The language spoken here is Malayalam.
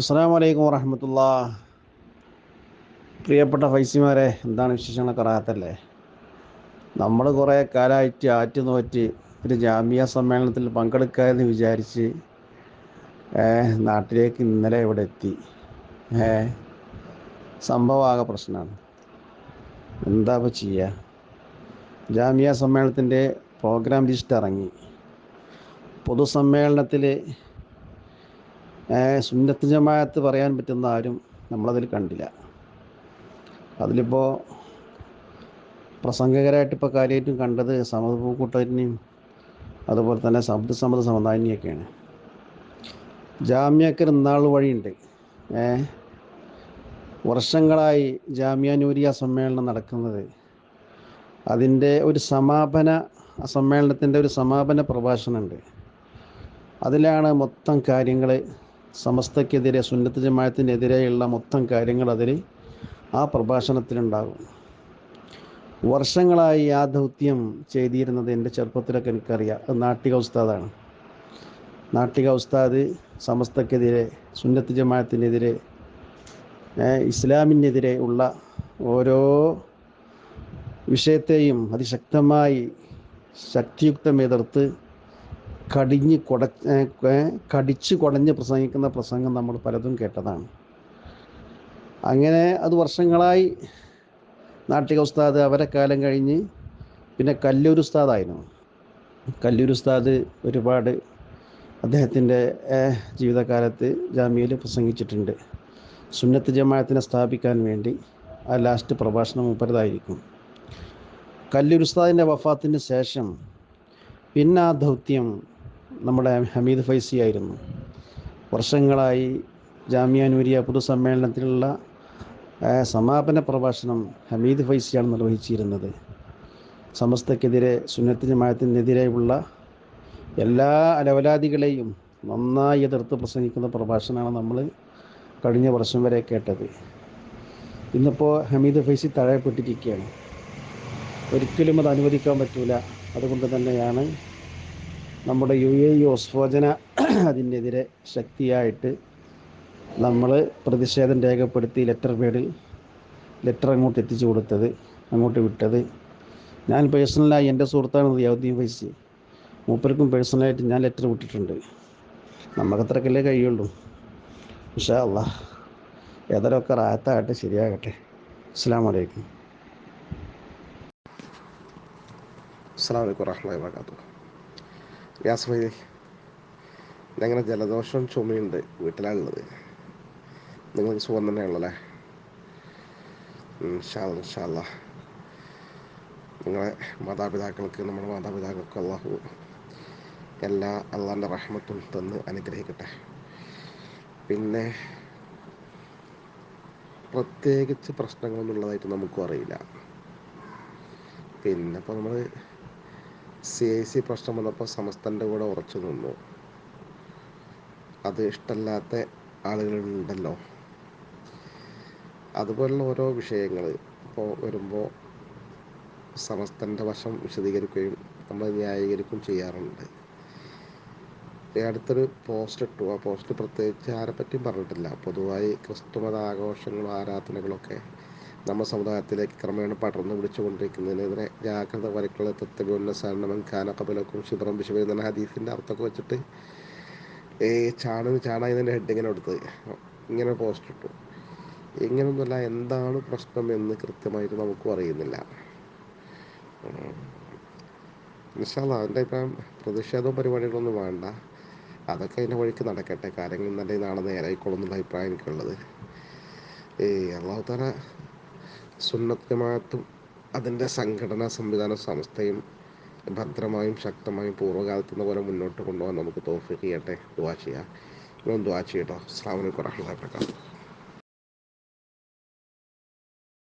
അസ്സാം വലൈക്കും വറഹമത്തുള്ള. പ്രിയപ്പെട്ട ഫൈസിമാരെ എന്താണ് വിശേഷങ്ങളൊക്കെ റാത്തല്ലേ നമ്മൾ കുറേ കാലമായിട്ട് ആറ്റുനോറ്റ് ഒരു ജാമ്യ സമ്മേളനത്തിൽ പങ്കെടുക്കുക എന്ന് വിചാരിച്ച് നാട്ടിലേക്ക് ഇന്നലെ ഇവിടെ എത്തി. സംഭവമാകെ പ്രശ്നമാണ് എന്താ ഇപ്പോൾ ചെയ്യുക ജാമ്യ സമ്മേളനത്തിന്റെ പ്രോഗ്രാം ലിസ്റ്റ് ഇറങ്ങി. പൊതുസമ്മേളനത്തിൽ സുന്നത്ത് ജമാഅത്ത് പറയാൻ പറ്റുന്ന ആരും നമ്മളതിൽ കണ്ടില്ല. അതിലിപ്പോൾ പ്രസംഗകരായിട്ട് ഇപ്പോൾ കാര്യമായിട്ടും കണ്ടത് സമത പൂക്കൂട്ടനെയും അതുപോലെ തന്നെ ശബ്ദ സമത സമുദായിനെയൊക്കെയാണ്. ജാമ്യക്കർ ഇന്നാൾ വഴിയുണ്ട്. വർഷങ്ങളായി ജാമ്യാനൂരിയ സമ്മേളനം നടക്കുന്നത്. അതിന്റെ ഒരു സമാപന സമ്മേളനത്തിന്റെ ഒരു സമാപന പ്രഭാഷണമുണ്ട്. അതിലാണ് മൊത്തം കാര്യങ്ങൾ സമസ്തക്കെതിരെ സുന്നത്ത് ജമാഅത്തിനെതിരെയുള്ള മൊത്തം കാര്യങ്ങൾ അതിൽ ആ പ്രഭാഷണത്തിലുണ്ടാകും. വർഷങ്ങളായി ആ ദൗത്യം ചെയ്തിരുന്നത് എന്റെ ചെറുപ്പത്തിലൊക്കെ എനിക്കറിയാം. അത് നാട്ടിക ഉസ്താദാണ്. നാട്ടിക ഉസ്താദ് സമസ്തക്കെതിരെ സുന്നത്ത് ജമാഅത്തിനെതിരെ ഇസ്ലാമിനെതിരെ ഉള്ള ഓരോ വിഷയത്തെയും അതിശക്തമായി ശക്തിയുക്തം എതിർത്ത് കടിഞ്ഞ് കൊട കടിച്ച് കുടഞ്ഞ് പ്രസംഗിക്കുന്ന പ്രസംഗം നമ്മൾ പലതും കേട്ടതാണ്. അങ്ങനെ അത് വർഷങ്ങളായി നാട്ടിക ഉസ്താദ് അവരെ കാലം കഴിഞ്ഞ് പിന്നെ കല്ലൂർ ഉസ്താദായിരുന്നു. കല്ലൂർ ഉസ്താദ് ഒരുപാട് അദ്ദേഹത്തിന്റെ ജീവിതകാലത്ത് ജാമ്യയിൽ പ്രസംഗിച്ചിട്ടുണ്ട്. സുന്നത്ത് ജമാഅത്തിനെ സ്ഥാപിക്കാൻ വേണ്ടി ആ ലാസ്റ്റ് പ്രഭാഷണം മുപ്പരതായിരിക്കും കല്ലൂർ ഉസ്താദിന്റെ വഫാത്തിന് ശേഷം പിന്നെ ആ ദൗത്യം നമ്മുടെ ഹമീദ് ഫൈസി ആയിരുന്നു. വർഷങ്ങളായി ജാമ്യ നൂരിയ പൊതുസമ്മേളനത്തിലുള്ള സമാപന പ്രഭാഷണം ഹമീദ് ഫൈസിയാണ് നിർവഹിച്ചിരുന്നത്. സമസ്തക്കെതിരെ സുന്നത്ത് ജമാഅത്തിനെതിരെയുള്ള എല്ലാ അലവലാദികളെയും നന്നായി എതിർത്ത് പ്രസംഗിക്കുന്ന പ്രഭാഷണമാണ് നമ്മൾ കഴിഞ്ഞ വർഷം വരെ കേട്ടത്. ഇന്നിപ്പോൾ ഹമീദ് ഫൈസി തഴയപ്പെട്ടിരിക്കുകയാണ് ഒരിക്കലും അത് അനുവദിക്കാൻ പറ്റില്ല അതുകൊണ്ട് തന്നെയാണ് നമ്മുടെ യു എ ഇ ഓസ്ഫോജന അതിനെതിരെ ശക്തിയായിട്ട് നമ്മൾ പ്രതിഷേധം രേഖപ്പെടുത്തി ലെറ്റർ പേഡിൽ ലെറ്റർ അങ്ങോട്ട് എത്തിച്ചു കൊടുത്തത് അങ്ങോട്ട് വിട്ടത്. ഞാൻ പേഴ്സണലായി എന്റെ സുഹൃത്താണ് റിയാവുദ്ദീൻ ഫൈസി. മൂപ്പർക്കും പേഴ്സണലായിട്ട് ഞാൻ ലെറ്റർ വിട്ടിട്ടുണ്ട്. നമുക്കത്രക്കല്ലേ കഴിയുള്ളൂ. ഇൻഷാ അല്ല ഏതായാലും റാത്താകട്ടെ ശരിയാകട്ടെ. അസ്സാം വലൈക്കും അസ്സാം വലൈക്കും വറഹമുല്ലാ വാബർക്കാത്തു യാസ് ഭായി ഞങ്ങനെ ജലദോഷം ചുമയുണ്ട് വീട്ടിലാണുള്ളത്. നിങ്ങൾക്ക് സുഖം തന്നെ തന്നെയാണല്ലേ ഇൻഷാല്ല നിങ്ങളെ മാതാപിതാക്കൾക്ക് നമ്മുടെ മാതാപിതാക്കൾക്ക് അള്ളാഹു എല്ലാ അള്ളാന്റെ റഹ്മത്തും തന്ന് അനുഗ്രഹിക്കട്ടെ. പിന്നെ പ്രത്യേകിച്ച് പ്രശ്നങ്ങളൊന്നുള്ളതായിട്ട് നമുക്കും അറിയില്ല. പിന്നെ ഇപ്പോൾ നമ്മൾ സി ഐ സി പ്രശ്നം വന്നപ്പോൾ സമസ്തന്റെ കൂടെ ഉറച്ചു നിന്നു. അത് ഇഷ്ടമല്ലാത്ത ആളുകളുണ്ടല്ലോ. അതുപോലുള്ള ഓരോ വിഷയങ്ങൾ ഇപ്പോൾ വരുമ്പോൾ സമസ്തന്റെ വശം വിശദീകരിക്കുകയും നമ്മൾ ന്യായീകരിക്കുകയും ചെയ്യാറുണ്ട്. അടുത്തൊരു പോസ്റ്റ് ഇട്ടു. ആ പോസ്റ്റ് പ്രത്യേകിച്ച് ആരെപ്പറ്റിയും പറഞ്ഞിട്ടില്ല. പൊതുവായി ക്രിസ്തുമത ആഘോഷങ്ങളും ആരാധനകളൊക്കെ നമ്മുടെ സമുദായത്തിലേക്ക് ക്രമേണ പടർന്നു പിടിച്ചുകൊണ്ടിരിക്കുന്നതിനെതിരെ ജാഗ്രത വരക്കുള്ള തത്വോന്നസാരണം കാനക്കബലക്കും ശിബറം ബിഷബ് എന്ന ഹദീസിന്റെ അർത്ഥമൊക്കെ വെച്ചിട്ട് ഏ ചാണ ചാണ ഇതിന്റെ ഹെഡിങ്ങനെ എടുത്ത് ഇങ്ങനെ പോസ്റ്റ് ഇട്ടു. ഇങ്ങനൊന്നുമല്ല എന്താണ് പ്രശ്നം എന്ന് കൃത്യമായിട്ട് നമുക്കും അറിയുന്നില്ല. നിശാല അതിന്റെ ഇപ്പം പ്രതിഷേധവും പരിപാടികളൊന്നും വേണ്ട. അതൊക്കെ അതിന്റെ വഴിക്ക് നടക്കട്ടെ. കാര്യങ്ങൾ നല്ല നാളെ നേരായിക്കോളും എന്നുള്ള അഭിപ്രായം എനിക്കുള്ളത്. ഈ അള്ളാഹു സുന്നത്ത് ജമാഅത്തും അതിന്റെ സംഘടനാ സംവിധാന സംസ്ഥയും ഭദ്രമായും ശക്തമായും പൂർവകാലത്തുന്ന പോലെ മുന്നോട്ട് കൊണ്ടുപോകാൻ നമുക്ക് തോഫിക്ക് ചെയ്യട്ടെ. ദ്വാ ചെയ്യാം. ഇങ്ങനെ ദുവാ ചെയ്യട്ടോ. അസ്സാം വലൈക്കും വറഹ്മത്തുള്ളാഹി വബറകാതുഹു.